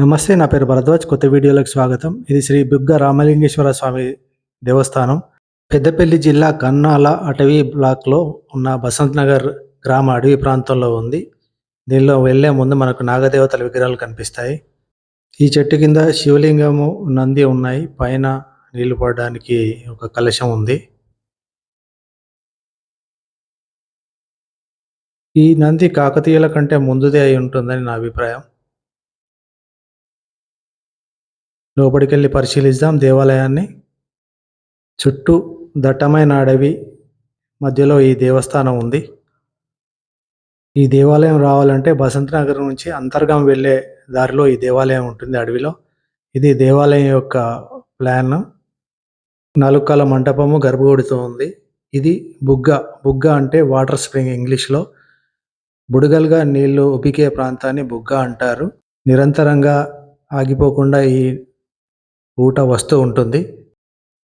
నమస్తే నా పేరు భరద్వాజ్. కొత్త వీడియోలకు స్వాగతం. ఇది శ్రీ బుగ్గ రామలింగేశ్వర స్వామి దేవస్థానం. పెద్దపల్లి జిల్లా కన్నాల అటవీ బ్లాక్లో ఉన్న బసంత్ నగర్ గ్రామ అడవి ప్రాంతంలో ఉంది. దీనిలో వెళ్ళే ముందు మనకు నాగదేవతల విగ్రహాలు కనిపిస్తాయి. ఈ చెట్టు కింద శివలింగము నంది ఉన్నాయి. పైన నీళ్ళు పడడానికి ఒక కలశం ఉంది. ఈ నంది కాకతీయుల కంటే ముందుదే అయి ఉంటుందని నా అభిప్రాయం. లోపలికి వెళ్ళి పరిశీలిద్దాం దేవాలయాన్ని. చుట్టూ దట్టమైన అడవి మధ్యలో ఈ దేవస్థానం ఉంది. ఈ దేవాలయం రావాలంటే బసంత్ నగర్ నుంచి అంతర్గం వెళ్ళే దారిలో ఈ దేవాలయం ఉంటుంది అడవిలో. ఇది దేవాలయం యొక్క ప్లాన్. నాలుకల మంటపము గర్భగుడితో ఉంది. ఇది బుగ్గ. బుగ్గ అంటే వాటర్ స్ప్రింగ్ ఇంగ్లీష్లో. బుడగలుగా నీళ్ళు ఉబికే ప్రాంతాన్ని బుగ్గ అంటారు. నిరంతరంగా ఆగిపోకుండా ఈ ఊట వస్తూ ఉంటుంది.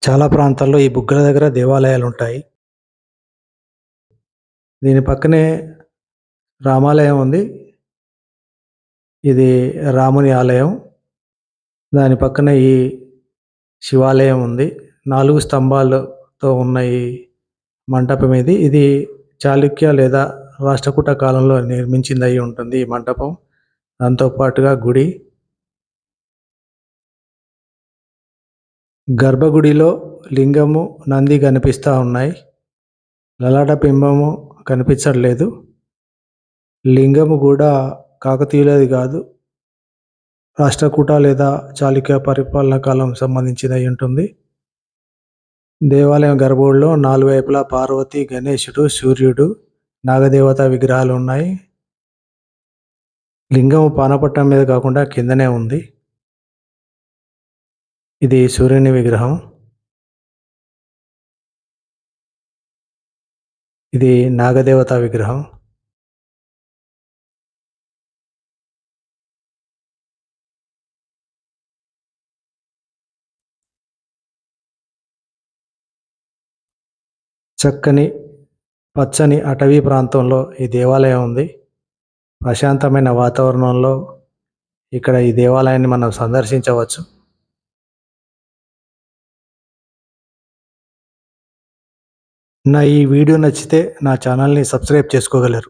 చాలా ప్రాంతాల్లో ఈ బుగ్గల దగ్గర దేవాలయాలు ఉంటాయి దీని పక్కనే రామాలయం ఉంది. ఇది రాముని ఆలయం. దాని పక్కన ఈ శివాలయం ఉంది. నాలుగు స్తంభాలతో ఉన్న ఈ మంటపం ఇది. ఇది చాళుక్య లేదా రాష్ట్రకూట కాలంలో నిర్మించింది అయి ఉంటుంది ఈ మంటపం. దాంతో పాటుగా గుడి. గర్భగుడిలో లింగము నంది కనిపిస్తూ ఉన్నాయి. లలాట బింబము కనిపించట్లేదు. లింగము కూడా కాకతీయులది కాదు. రాష్ట్రకూట లేదా చాళుక్య పరిపాలన కాలం సంబంధించింది అయి ఉంటుంది. దేవాలయం గర్భగుడిలో నాలుగు వైపులా పార్వతి గణేశుడు సూర్యుడు నాగదేవత విగ్రహాలు ఉన్నాయి. లింగం పానపట్టం మీద కాకుండా కిందనే ఉంది. ఇది సూర్యుని విగ్రహం. ఇది నాగదేవత విగ్రహం. చక్కని పచ్చని అటవీ ప్రాంతంలో ఈ దేవాలయం ఉంది. ప్రశాంతమైన వాతావరణంలో ఇక్కడ ఈ దేవాలయాన్ని మనం సందర్శించవచ్చు. నా ఈ వీడియో నచ్చితే నా ఛానల్ని సబ్స్క్రైబ్ చేసుకోగలరు.